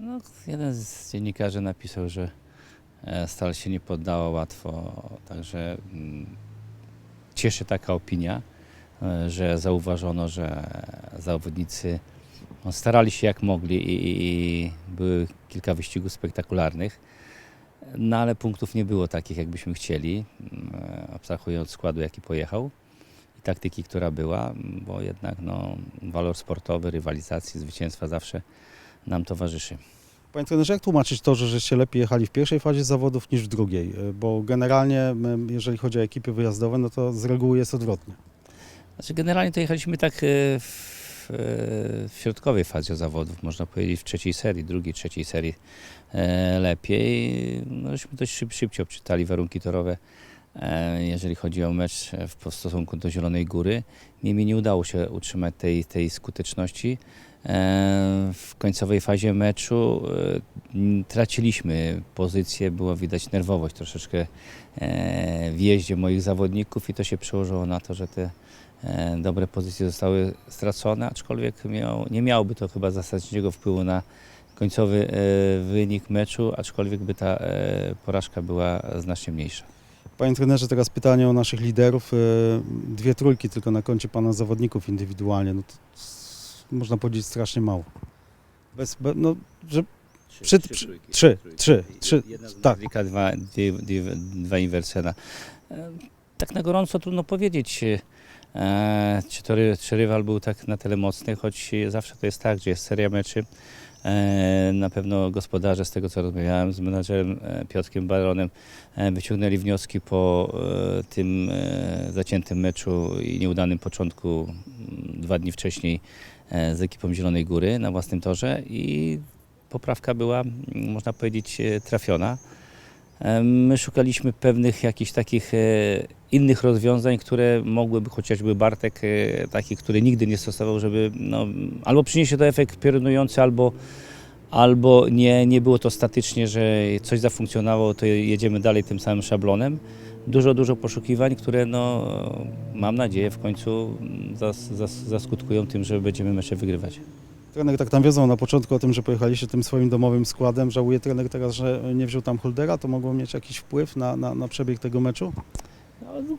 No, jeden z dziennikarzy napisał, że e, Stal się nie poddała łatwo, także mm, cieszy taka opinia, e, że zauważono, że zawodnicy no, starali się jak mogli i, i, i były kilka wyścigów spektakularnych, no ale punktów nie było takich, jakbyśmy chcieli, mm, abstrahując od składu, jaki pojechał i taktyki, która była, bo jednak no, walor sportowy, rywalizacji, zwycięstwa zawsze nam towarzyszy. Panie trenerze, jak tłumaczyć to, że żeście lepiej jechali w pierwszej fazie zawodów niż w drugiej? Y, Bo generalnie, jeżeli chodzi o ekipy wyjazdowe, no to z reguły jest odwrotnie. Znaczy generalnie to jechaliśmy tak e, w, e, w środkowej fazie zawodów, można powiedzieć w trzeciej serii, drugiej, trzeciej serii e, lepiej. No, żeśmy dość szyb, szybciej obczytali warunki torowe, e, jeżeli chodzi o mecz e, w stosunku do Zielonej Góry. Niemniej nie udało się utrzymać tej, tej skuteczności. E, W końcowej fazie meczu e, traciliśmy pozycję, było widać nerwowość troszeczkę e, w jeździe moich zawodników i to się przełożyło na to, że te e, dobre pozycje zostały stracone, aczkolwiek miał, nie miałoby to chyba zasadniczego wpływu na końcowy e, wynik meczu, aczkolwiek by ta e, porażka była znacznie mniejsza. Panie trenerze, teraz pytanie o naszych liderów. Y, Dwie trójki tylko na koncie pana zawodników indywidualnie. No to można powiedzieć strasznie mało. Bez, be, no, że Przy- przy- trzy, trzy, trzy, Jedna z tak. Dwa, dwie, dwie, dwa Inversena. E, Tak na gorąco trudno powiedzieć, e, czy, to, czy rywal był tak na tyle mocny, choć zawsze to jest tak, że jest seria meczy. E, Na pewno gospodarze, z tego co rozmawiałem z menadżerem e, Piotrkiem Baronem, e, wyciągnęli wnioski po tym zaciętym meczu i nieudanym początku m, dwa dni wcześniej z ekipą Zielonej Góry na własnym torze i poprawka była, m, można powiedzieć, trafiona. My szukaliśmy pewnych jakichś takich e, innych rozwiązań, które mogłyby, chociażby Bartek, e, taki, który nigdy nie stosował, żeby no, albo przyniesie to efekt piorunujący, albo, albo nie, nie było to statycznie, że coś zafunkcjonowało, to jedziemy dalej tym samym szablonem. Dużo, dużo poszukiwań, które no, mam nadzieję w końcu zas, zas, zaskutkują tym, że będziemy mecze wygrywać. Trener tak wiedzą na początku o tym, że pojechaliście tym swoim domowym składem. Żałuje trener teraz, że nie wziął tam Huldera. To mogło mieć jakiś wpływ na, na, na przebieg tego meczu?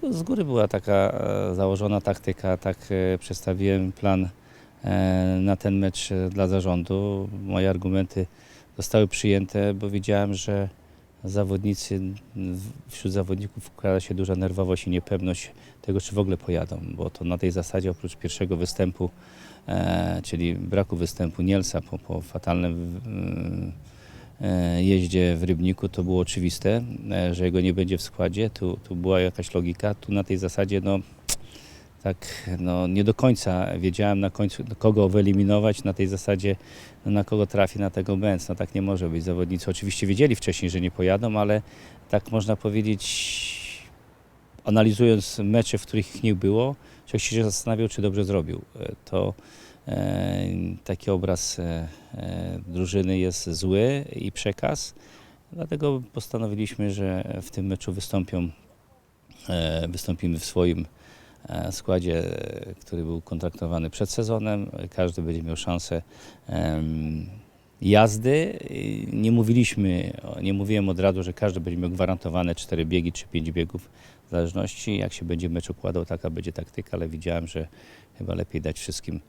No, z góry była taka e, założona taktyka, tak e, przedstawiłem plan e, na ten mecz dla zarządu. Moje argumenty zostały przyjęte, bo widziałem, że zawodnicy, wśród zawodników wkłada się duża nerwowość i niepewność tego, czy w ogóle pojadą, bo to na tej zasadzie oprócz pierwszego występu, e, czyli braku występu Nielsa po, po fatalnym e, jeździe w Rybniku, to było oczywiste, e, że jego nie będzie w składzie. Tu, tu była jakaś logika. Tu na tej zasadzie, no tak, no nie do końca wiedziałem na końcu, kogo wyeliminować. Na tej zasadzie, no, na kogo trafi, na tego Benz. No tak nie może być. Zawodnicy oczywiście wiedzieli wcześniej, że nie pojadą, ale tak można powiedzieć, analizując mecze, w których ich nie było, człowiek się zastanawiał, czy dobrze zrobił. E, To e, taki obraz e, e, drużyny jest zły i przekaz. Dlatego postanowiliśmy, że w tym meczu wystąpią, e, wystąpimy w swoim składzie, e, który był kontraktowany przed sezonem. Każdy będzie miał szansę jazdy. Nie mówiliśmy, nie mówiłem od razu, że każdy będzie miał gwarantowane 4 biegi czy 5 biegów, w zależności jak się będzie mecz układał, taka będzie taktyka, ale widziałem, że chyba lepiej dać wszystkim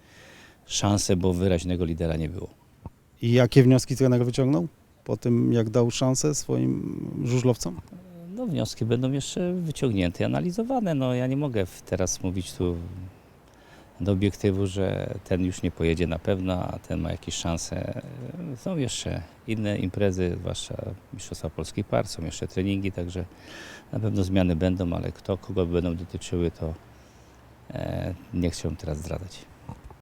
szansę, bo wyraźnego lidera nie było. I jakie wnioski trener wyciągnął po tym, jak dał szansę swoim żużlowcom? No, wnioski będą jeszcze wyciągnięte i analizowane. No, ja nie mogę teraz mówić tu do obiektywu, że ten już nie pojedzie na pewno, a ten ma jakieś szanse. Są jeszcze inne imprezy, zwłaszcza Mistrzostwa Polskich Par, są jeszcze treningi, także na pewno zmiany będą, ale kto, kogo będą dotyczyły, to e, nie chciałbym teraz zdradzać.